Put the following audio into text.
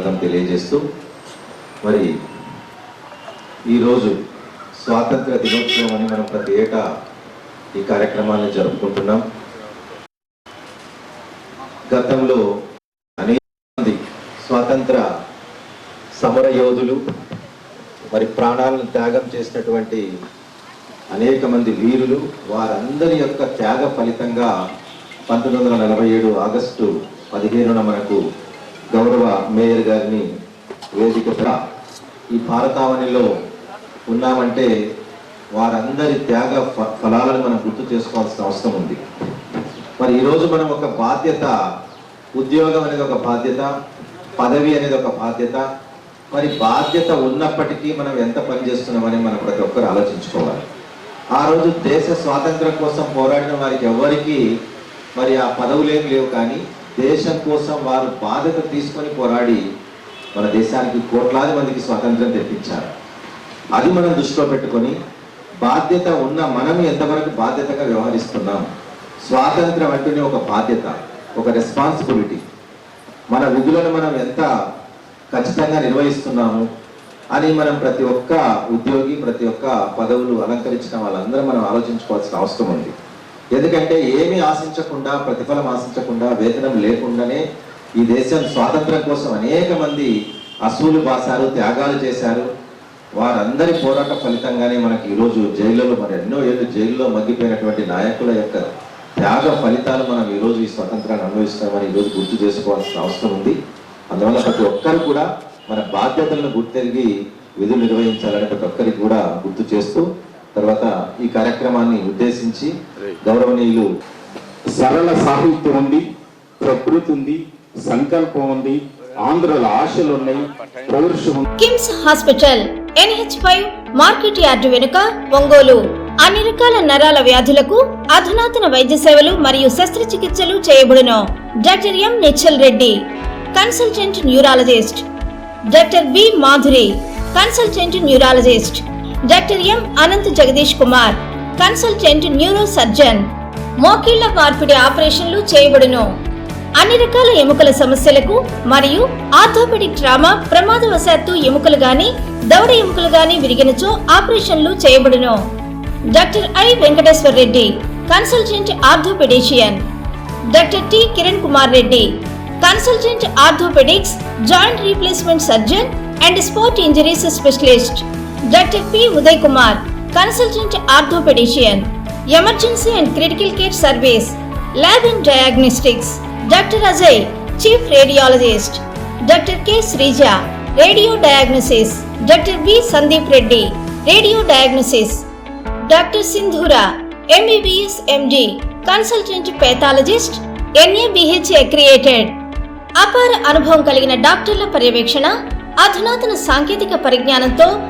స్వాగతం తెలియజేస్తూ మరి ఈరోజు స్వాతంత్ర దినోత్సవం అని మనం ప్రతి ఏటా ఈ కార్యక్రమాన్ని జరుపుకుంటున్నాం. గతంలో అనేక మంది స్వాతంత్ర సమర యోధులు మరి ప్రాణాలను త్యాగం చేసినటువంటి అనేక మంది వీరులు వారందరి యొక్క త్యాగ ఫలితంగా పంతొమ్మిది వందల నలభై ఏడు ఆగస్టు పదిహేనున మనకు గౌరవ మేయర్ గారిని వేదికగా ఈ భారతావనిలో ఉన్నామంటే వారందరి త్యాగ ఫ- ఫలాలను మనం గుర్తు చేసుకోవాల్సిన అవసరం ఉంది. మరి ఈరోజు మనం ఒక బాధ్యత ఉద్యోగం అనేది ఒక బాధ్యత పదవి అనేది ఒక బాధ్యత మరి బాధ్యత ఉన్నప్పటికీ మనం ఎంత పని చేస్తున్నామని మనం ప్రతి ఒక్కరు ఆలోచించుకోవాలి. ఆ రోజు దేశ స్వాతంత్రం కోసం పోరాడిన వారికి ఎవరికి మరి ఆ పదవులేం లేవు కానీ దేశం కోసం వారు బాధ్యత తీసుకొని పోరాడి మన దేశానికి కోట్లాది మందికి స్వాతంత్రం తెప్పించారు. అది మనం దృష్టిలో పెట్టుకొని బాధ్యత ఉన్న మనం ఎంతవరకు బాధ్యతగా వ్యవహరిస్తున్నాం. స్వాతంత్రం అంటేనే ఒక బాధ్యత ఒక రెస్పాన్సిబిలిటీ మన విధులను మనం ఎంత ఖచ్చితంగా నిర్వహిస్తున్నాము అని మనం ప్రతి ఒక్క ఉద్యోగి ప్రతి ఒక్క పదవులు అలంకరించిన వాళ్ళందరూ మనం ఆలోచించుకోవాల్సిన అవసరం ఉంది. ఎందుకంటే ఏమీ ఆశించకుండా ప్రతిఫలం ఆశించకుండా వేతనం లేకుండానే ఈ దేశం స్వాతంత్రం కోసం అనేక మంది అసూలు బాసారు త్యాగాలు చేశారు. వారందరి పోరాట ఫలితంగానే మనకి ఈరోజు జైల్లో మరి ఎన్నో ఏళ్ళు జైల్లో మగ్గిపోయినటువంటి నాయకుల యొక్క త్యాగ ఫలితాలు మనం ఈరోజు ఈ స్వతంత్రాన్ని అనుభవిస్తామని ఈరోజు గుర్తు చేసుకోవాల్సిన అవసరం ఉంది. అందువల్ల ప్రతి ఒక్కరు కూడా మన బాధ్యతలను గుర్తెరిగి విధులు నిర్వహించాలని ప్రతి ఒక్కరికి కూడా గుర్తు చేస్తూ తర్వాత ఈ కార్యక్రమాన్ని ఉద్దేశించి గౌరవనీయులు సరళ సాహిత్యం ఉంది ప్రకృతి ఉంది సంకల్పం ఉంది ఆంధ్రుల ఆశలు ఉన్నాయి పౌరుషం KIMS hospital NH five market yard వెనుక ఒంగోలు. అన్ని రకాల నరాల వ్యాధులకు అధునాతన వైద్య సేవలు మరియు శస్త్రచికిత్సలు చేయబడును. Doctor M Nischal Reddy consultant neurologist. Doctor B Madhuri consultant neurologist. Doctor M Anant Jagadish Kumar consultant neuro surgeon మోకీళ్ళ మార్పిడి ఆపరేషన్లు చేయబడును. అన్ని రకాల ఎముకల సమస్యలకు మరియు ఆర్థోపెడిక్ ట్రామా ప్రమాదవశాత్తు ఎముకలు గాని దవడ ఎముకలు గాని విరిగినచో ఆపరేషన్లు చేయబడును. Doctor I Venkateshwar Reddy consultant orthopaedician. Doctor T Kiran Kumar Reddy consultant orthopaedics joint replacement surgeon and sport injuries specialist. Doctor P Uday Kumar consultant orthopaedician emergency and critical care service lab and diagnostics doctor Ajay chief radiologist doctor K Sreeja radio diagnosis doctor B Sandeep Reddy radio diagnosis doctor Sindhura MBBS MD consultant pathologist NABH accredited. అపార అనుభవం కలిగిన డాక్టర్ల పర్యవేక్షణ అధునాతన సాంకేతిక పరిజ్ఞానంతో